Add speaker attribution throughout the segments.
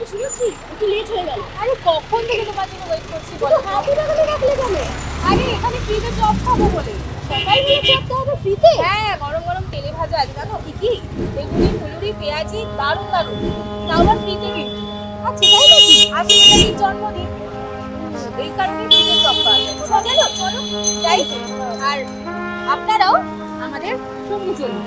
Speaker 1: একটু লেট হয়ে গেল।
Speaker 2: আরে কখন থেকে তোমার জন্য ওয়েট করছি বলো?
Speaker 1: হাতে টাকাতে রাখলে কেন?
Speaker 2: আরে এখানে ফ্রিতে চপ খাব বলে।
Speaker 1: ফ্রিতে
Speaker 2: হ্যাঁ গরম গরম তেলে ভাজা আছে জানো? কি কি? বেগুনি ফুলুরি পেঁয়াজি দারুণ দারুণ। তাও আবার ফ্রিতে কিন্তু
Speaker 1: আচ্ছা তাই নাকি?
Speaker 2: আজকে নেতাজির জন্মদিন। এই কারণে ফ্রিতে চপ পাওয়া যায়। চলো চলো যাই। আর আপনারাও আমাদের সঙ্গে চলুন।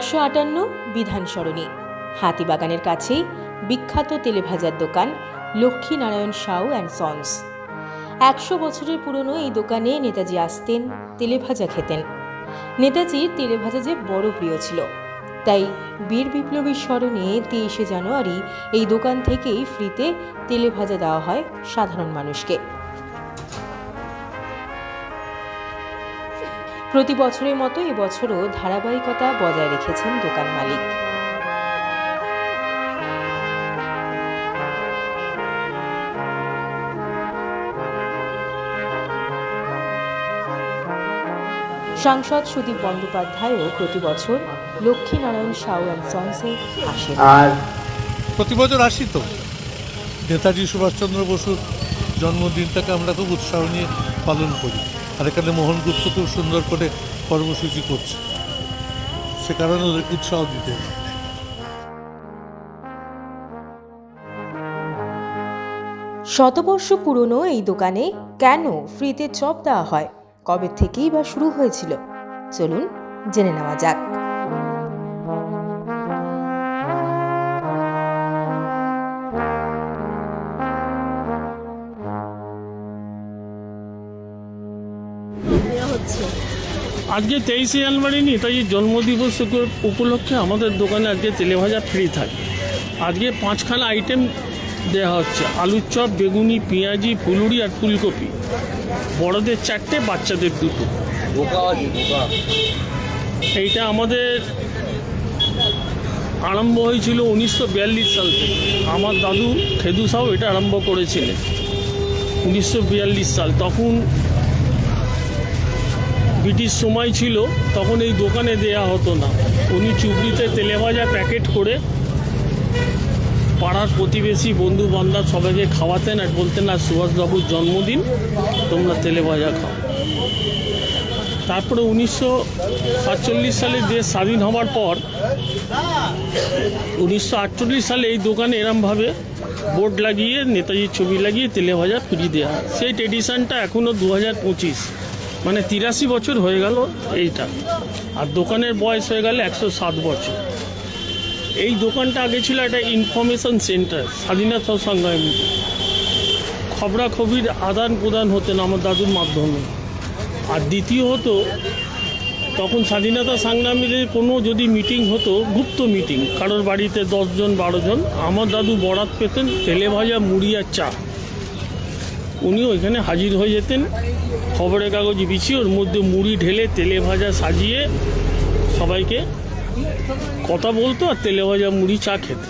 Speaker 3: একশো আটান্ন বিধান সরণি। হাতিবাগানের কাছেই বিখ্যাত তেলেভাজার দোকান লক্ষ্মীনারায়ণ সাউ অ্যান্ড সন্স। একশো বছরের পুরনো এই দোকানে নেতাজি আসতেন, তেলেভাজা খেতেন। নেতাজির তেলেভাজা যে বড় প্রিয় ছিল। তাই বীর বিপ্লবীর স্মরণে তেইশে জানুয়ারি এই দোকান থেকেই ফ্রিতে তেলেভাজা দেওয়া হয় সাধারণ মানুষকে। প্রতি বছরের মতো এবছরও ধারাবাহিকতা বজায় রেখেছেন দোকান মালিক। সাংসদ সুদীপ বন্দ্যোপাধ্যায়ও প্রতি বছর লক্ষ্মীনারায়ণ সাউ অ্যান্ড সন্সে আসেন।
Speaker 4: আর
Speaker 5: প্রতি বছর আসি তো। নেতাজি সুভাষচন্দ্র বসুর জন্মদিনটাকে আমরা খুব উৎসাহ নিয়ে পালন করি। আর এখানে মোহন গুপ্ত খুব সুন্দর করে কর্মসূচি করছে। সে কারণে উৎসাহ দিতে।
Speaker 3: শতবর্ষ পুরনো এই দোকানে কেন ফ্রিতে চপ দেওয়া হয়? কবে থেকেই বা শুরু হয়েছিল? চলুন জেনে নেওয়া যাক।
Speaker 6: আজকে তেইশে জানুয়ারি নেতাজির জন্মদিবস উপ- উপলক্ষে আমাদের দোকানে আজকে তেলে ভাজা ফ্রি থাকে। আজকে পাঁচখানা আইটেম দেওয়া হচ্ছে। আলুর চপ বেগুনি পেঁয়াজি ফুলুরি আর ফুলকপি। বড়দের চারটে বাচ্চাদের দুটো। এইটা আমাদের আরম্ভ হয়েছিল উনিশশো বিয়াল্লিশ সাল থেকে। আমার দাদু খেদু সাহ এটা আরম্ভ করেছিলেন। উনিশশো বিয়াল্লিশ সাল। তখন ব্রিটিশ সময় ছিল, তখন এই দোকানে দেয়া হতো না। উনি চুবড়িতে তেলে ভাজা প্যাকেট করে পাড়ার প্রতিবেশী বন্ধু বান্ধব সবাইকে খাওয়াতেন আর বলতেন আর সুভাষবাবুর জন্মদিন, তোমরা তেলে ভাজা খাও। তারপরে উনিশশো সাতচল্লিশ সালে দেশ স্বাধীন হওয়ার পর, উনিশশো আটচল্লিশ সালে এই দোকানে এরমভাবে বোর্ড লাগিয়ে, নেতাজির ছবি লাগিয়ে তেলে ভাজা ফ্রি দেওয়া হয়। সেই ট্রেডিশনটা এখনও দু হাজার পঁচিশ। মানে তিরাশি বছর হয়ে গেল এইটা। আর দোকানের বয়স হয়ে গেল একশো সাত বছর। এই দোকানটা আগে ছিল একটা ইনফরমেশন সেন্টার স্বাধীনতা সংগ্রামী। খবরাখবির আদান প্রদান হতেন আমার দাদুর মাধ্যমে। আর দ্বিতীয় হতো, তখন স্বাধীনতা সংগ্রামীদের কোনো যদি মিটিং হতো, গুপ্ত মিটিং কারোর বাড়িতে দশজন বারো জন আমার দাদু বরাত পেতেন, তেলে ভাজা মুড়ি আর চা। উনি ওইখানে হাজির হয়ে যেতেন। খবরের কাগজ বিছিয়ে ওর মধ্যে মুড়ি ঢেলে তেলে ভাজা সাজিয়ে সবাইকে কথা বলতো আর তেলে ভাজা মুড়ি চা খেত।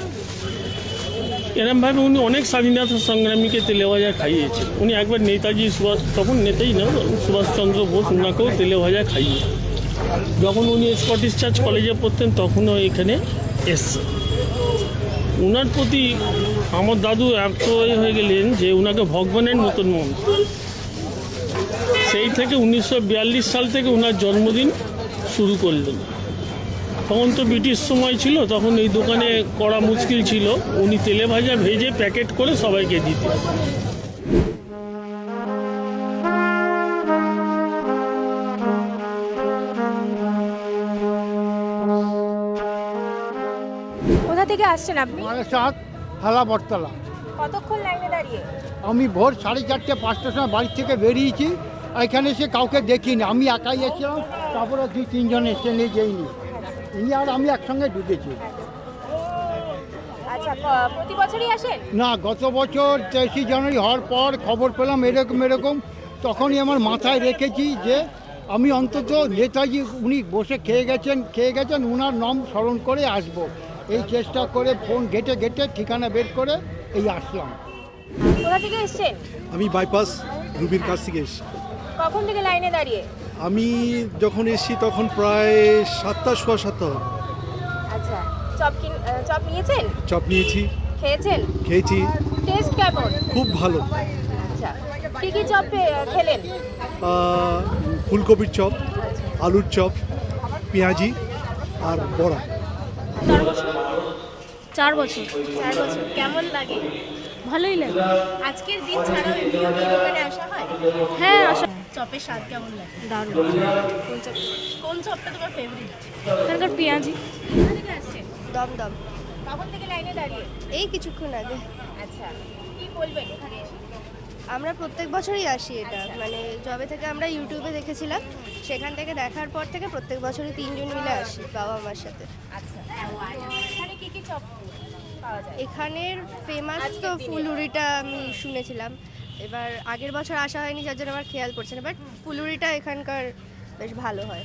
Speaker 6: এরমভাবে উনি অনেক স্বাধীনতা সংগ্রামীকে তেলে ভাজা খাইয়েছেন। উনি একবার নেতাজি সুভাষ, তখন নেতাই না সুভাষচন্দ্র বোস ওনাকেও তেলে ভাজা খাইয়ে। যখন উনি স্কটিশ চার্চ কলেজে পড়তেন, তখনও এখানে এসছে ওনার প্রতি আমার দাদু এত হয়ে গেলেন যে ওনাকে ভগবানের মতন মন। সেই থেকে উনিশশো বিয়াল্লিশ সাল থেকে ওনার জন্মদিন শুরু করলেন। তখন তো ব্রিটিশ সময় ছিল, তখন এই দোকানে করা মুশকিল ছিল। উনি তেলে ভাজা ভেজে প্যাকেট করে সবাইকে দিতেন।
Speaker 2: থেকে আসছেন আপনি?
Speaker 5: মানে চাঁদ
Speaker 4: হালা বটতলা।
Speaker 2: কতক্ষণ লাইনে দাঁড়িয়ে?
Speaker 4: আমি ভোর সাড়ে চারটে পাঁচটার সময় বাড়ি থেকে বেরিয়েছি। এখানে এসে কাউকে দেখিনি। আমি একাই এসেছিলাম তারপরে দুই তিনজন এসে নিয়ে যাইনি। ইনি আর আমি একসঙ্গে ঢুকেছি।
Speaker 2: আচ্ছা প্রতি বছরই আসেন?
Speaker 4: না গত বছর তেইশে জানুয়ারি হওয়ার পর খবর পেলাম এরকম এরকম। তখনই আমার মাথায় রেখেছি যে আমি অন্তত নেতাজি উনি বসে খেয়ে গেছেন খেয়ে গেছেন ওনার নাম স্মরণ করে আসব। এই চেষ্টা করে ফোন ঘেটে ঘেটে ঠিকানা বের করে এই আসলাম।
Speaker 2: কোথা থেকে এসছেন?
Speaker 7: আমি বাইপাস রুবির কাছ থেকে এসেছি।
Speaker 2: কখন থেকে লাইনে দাঁড়িয়ে?
Speaker 7: আমি যখন এসেছি তখন প্রায় সাতটা সোয়া সাতটা হবে।
Speaker 2: আচ্ছা চপ কিন চপ নিয়েছেন?
Speaker 7: চপ নিয়েছি।
Speaker 2: খেয়েছেন?
Speaker 7: খেয়েছি।
Speaker 2: টেস্ট কেমন?
Speaker 7: খুব ভালো।
Speaker 2: আচ্ছা কি কি চপ খেলেন?
Speaker 7: ফুলকপির চপ আলুর চপ পেঁয়াজি আর বড়া।
Speaker 1: চার বছর। চার বছর।
Speaker 2: কেমন লাগে?
Speaker 1: ভালোই লাগে।
Speaker 2: আজকের দিন ছাড়াও এমনিও কি দোকানে আসা হয়?
Speaker 1: হ্যাঁ আসা
Speaker 2: চপের স্বাদ কেমন লাগে?
Speaker 1: দারুণ।
Speaker 2: কোন চপ কোন চপটা তোমার ফেভারিট
Speaker 1: এখানকার পেঁয়াজি।
Speaker 2: কোথা থেকে আসছেন
Speaker 8: দমদম।
Speaker 2: কখন থেকে লাইনে দাঁড়িয়ে?
Speaker 8: এই কিছুক্ষণ আগে।
Speaker 2: আচ্ছা কি বলবেন এখানে এসে?
Speaker 8: আমরা প্রত্যেক বছরই আসি এটা। মানে যবে থেকে আমরা ইউটিউবে দেখেছিলাম সেখান থেকে দেখার পর থেকে প্রত্যেক বছরই তিনজন মিলে আসি বাবা মার সাথে।
Speaker 2: আচ্ছা। এখানে কি কি চপ
Speaker 8: এখানের ফেমাস তো ফুলুরিটা আমি শুনেছিলাম। এবার আগের বছর আসা হয়নি যার জন্য আমার খেয়াল পড়ছে না বাট ফুলুরিটা এখানকার বেশ ভালো হয়।